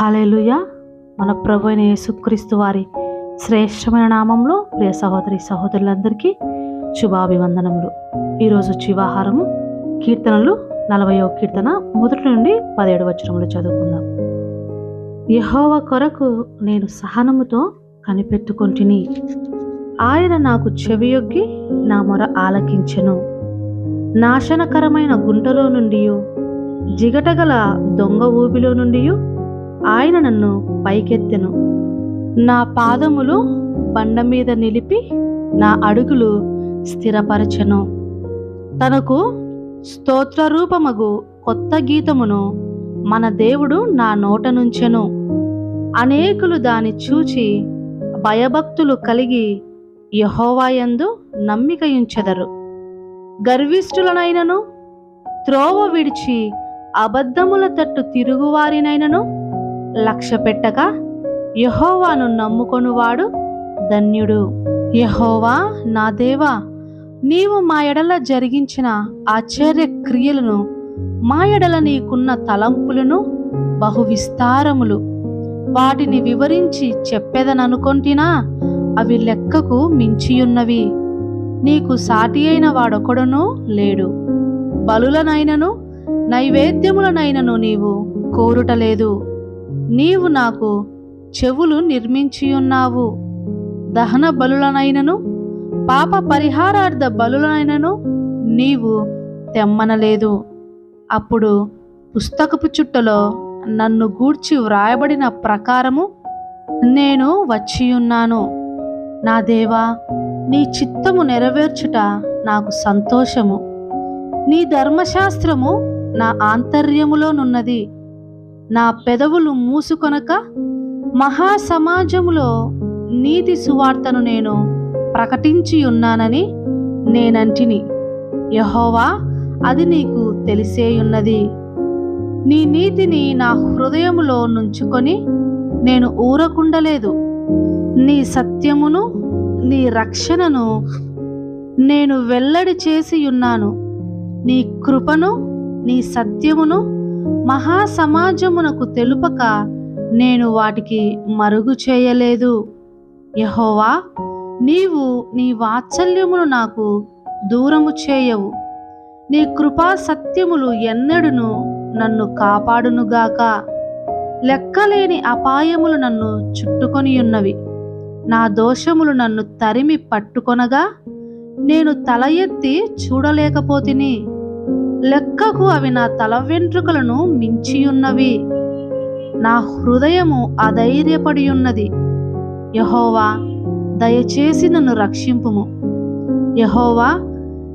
Hallelujah మన ప్రభు అయిన యేసుక్రీస్తు వారి శ్రేష్టమైన నామంలో ప్రియ సహోదరి సహోదరులందరికీ శుభాభివందనములు. ఈరోజు జీవాహారము కీర్తనలు నలభయో కీర్తన మొదటి నుండి పదిహేడు వచనములు చదువుకుందాం. యహోవ కొరకు నేను సహనముతో కనిపెట్టుకుంటుని. ఆయన నాకు చెవియొగ్గి నా మొర ఆలకించెను. నాశనకరమైన గుంటలో నుండి జిగటగల దొంగ ఊబిలో నుండి ఆయన నన్ను పైకెత్తెను. నా పాదములు బండ మీద నిలిపి నా అడుగులు స్థిరపరచెను. తనకు స్తోత్రరూపమగు కొత్త గీతమును మన దేవుడు నా నోట నుంచెను. అనేకులు దాని చూచి భయభక్తులు కలిగి యహోవాయందు నమ్మికయుంచెదరు. గర్విష్ఠులనైనను త్రోవ విడిచి అబద్ధముల తట్టు తిరుగువారినైనను లక్ష్య పెట్టక యహోవాను నమ్ముకొనువాడు ధన్యుడు. యహోవా నా దేవా నీవు మా ఎడల జరిగించిన ఆశ్చర్య క్రియలను మా ఎడల నీకున్న తలంపులను బహు విస్తారములు వాటిని వివరించి చెప్పెదననుకొంటినా అవి లెక్కకు మించియున్నవి. నీకు సాటి అయిన వాడొకడును లేడు. బలులనైనను నైవేద్యములనైనను నీవు కోరుటలేదు. నీవు నాకు చెవులు నిర్మించియున్నావు. దహన బలులనైనను పాప పరిహారార్థ బలులనైనను నీవు తెమ్మనలేదు. అప్పుడు పుస్తకపు చుట్టలో నన్ను గూర్చి వ్రాయబడిన ప్రకారము నేను వచ్చియున్నాను. నా దేవా నీ చిత్తము నెరవేర్చుట నాకు సంతోషము. నీ ధర్మశాస్త్రము నా ఆంతర్యములోనున్నది నా పెదవులు మూసుకొనక మహాసమాజములో నీతి సువార్తను నేను ప్రకటించి ఉన్నానని నేనంటిని. యహోవా అది నీకు తెలిసేయున్నది. నీ నీతిని నా హృదయములో నుంచుకొని నేను ఊరకుండలేదు. నీ సత్యమును నీ రక్షణను నేను వెల్లడి చేసి ఉన్నాను నీ కృపను నీ సత్యమును మహాసమాజమునకు తెలుపక నేను వాటికి మరుగు చేయలేదు. యహోవా నీవు నీ వాత్సల్యమును నాకు దూరము చేయవు. నీ కృపా సత్యములు ఎన్నడును నన్ను కాపాడునుగాక లెక్కలేని అపాయములు నన్ను చుట్టుకొని ఉన్నవి నా దోషములు నన్ను తరిమి పట్టుకొనగా నేను తల ఎత్తి చూడలేకపోతిని. లెక్కకు అవి నా తల వెంట్రుకలను మించియున్నవి. నా హృదయము అధైర్యపడి ఉన్నది యహోవా దయచేసి నన్ను రక్షింపుము. యహోవా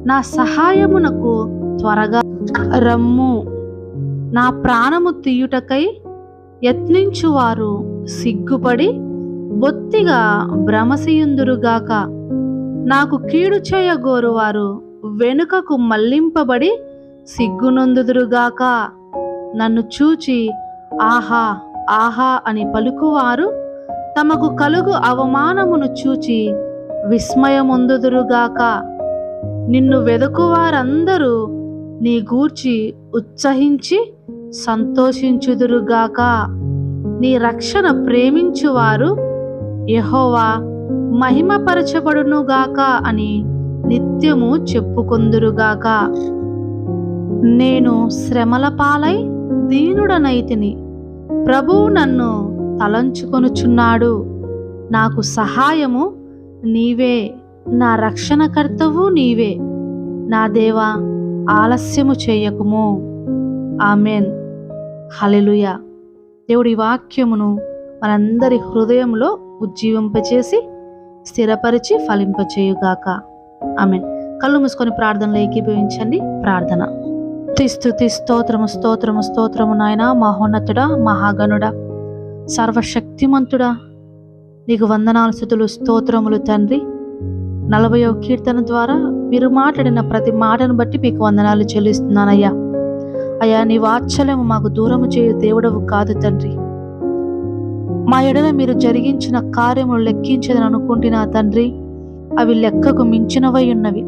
నా సహాయమునకు త్వరగా రమ్ము. నా ప్రాణము తీయుటకై యత్నించువారు సిగ్గుపడి బొత్తిగా భ్రమసియుందురుగాక నాకు కీడు చేయగోరువారు వెనుకకు మళ్ళింపబడి సిగ్గునొందుదురుగాక. నన్ను చూచి ఆహా ఆహా అని పలుకువారు. తమకు కలుగు అవమానమును చూచి విస్మయమొందుదురుగాక. నిన్ను వెదకువారందరూ నీ గూర్చి ఉత్సహించి సంతోషించుదురుగాక. నీ రక్షణ ప్రేమించువారు. యహోవా మహిమపరచబడునుగాక అని నిత్యము చెప్పుకొందురుగాక. నేను శ్రమల పాలై దీనుడనైతిని ప్రభువు నన్ను తలంచుకొనుచున్నాడు. నాకు సహాయము నీవే నా రక్షణకర్తవు నీవే నా దేవా ఆలస్యము చేయకుము. ఆమెన్. హలెలుయ దేవుడి వాక్యమును మనందరి హృదయంలో ఉజ్జీవింపచేసి స్థిరపరిచి ఫలింపచేయుగాక. ఆమెన్. కళ్ళు మూసుకొని ప్రార్థనలో ఏకీభవించండి. ప్రార్థన. స్థుతి స్థుతి స్తోత్రము స్తోత్రము స్తోత్రము నాయన మహోన్నతుడా మహాగణుడా సర్వశక్తిమంతుడా. నీకు వందనాలు స్థుతులు స్తోత్రములు తండ్రి. నలభయో కీర్తన ద్వారా మీరు మాట్లాడిన ప్రతి మాటను బట్టి మీకు వందనాలు చెల్లిస్తున్నానయ్యా. అయ్యా నీ వాత్సల్యము మాకు దూరము చేయు దేవుడవు కాదు తండ్రి. మా ఎడల మీరు జరిగించిన కార్యములు లెక్కించదని అనుకుంటున్నా తండ్రి. అవి లెక్కకు మించినవై ఉన్నవి.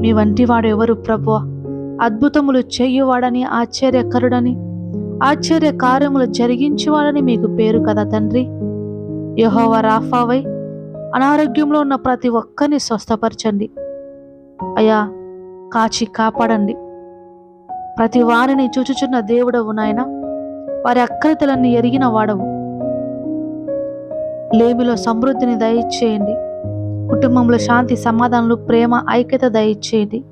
మీ వంటి వాడు ఎవరు ప్రభు అద్భుతములు చేయువాడని ఆశ్చర్యకరుడని ఆశ్చర్య కార్యములు జరిగించేవాడని మీకు పేరు కదా తండ్రి. యహోవ రాఫావై అనారోగ్యంలో ఉన్న ప్రతి ఒక్కరిని స్వస్థపరచండి. అయ్యా కాచి కాపాడండి. ప్రతి వారిని చూచుచున్న దేవుడవు నాయన వారి అక్రతలన్నీ ఎరిగిన వాడవు. లేమిలో సమృద్ధిని దయచేయండి. కుటుంబంలో శాంతి సమాధానాలు ప్రేమ ఐక్యత దయచేయండి.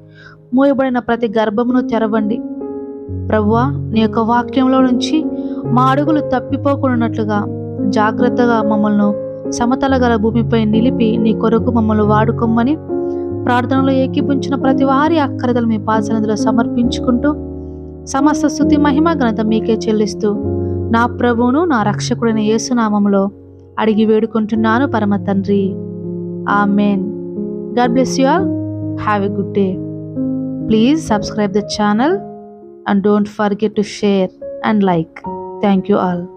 మూయబడిన ప్రతి గర్భమును తెరవండి. ప్రభువా నీ యొక్క వాక్యంలో నుంచి మా అడుగులు తప్పిపోకున్నట్లుగా జాగ్రత్తగా మమ్మల్ని సమతల గల భూమిపై నిలిపి నీ కొరకు మమ్మల్ని వాడుకోమని ప్రార్థనలో ఏకీపించిన ప్రతి వారి అక్కరదలు మీ పాసనదిలో సమర్పించుకుంటూ సమస్త స్థుతి మహిమ ఘనత మీకే చెల్లిస్తూ నా ప్రభువును నా రక్షకుడైన యేసునామంలో అడిగి వేడుకుంటున్నాను పరమ తండ్రి. Amen. God bless you all. Have a good day. Please subscribe the channel and don't forget to share and like. Thank you all.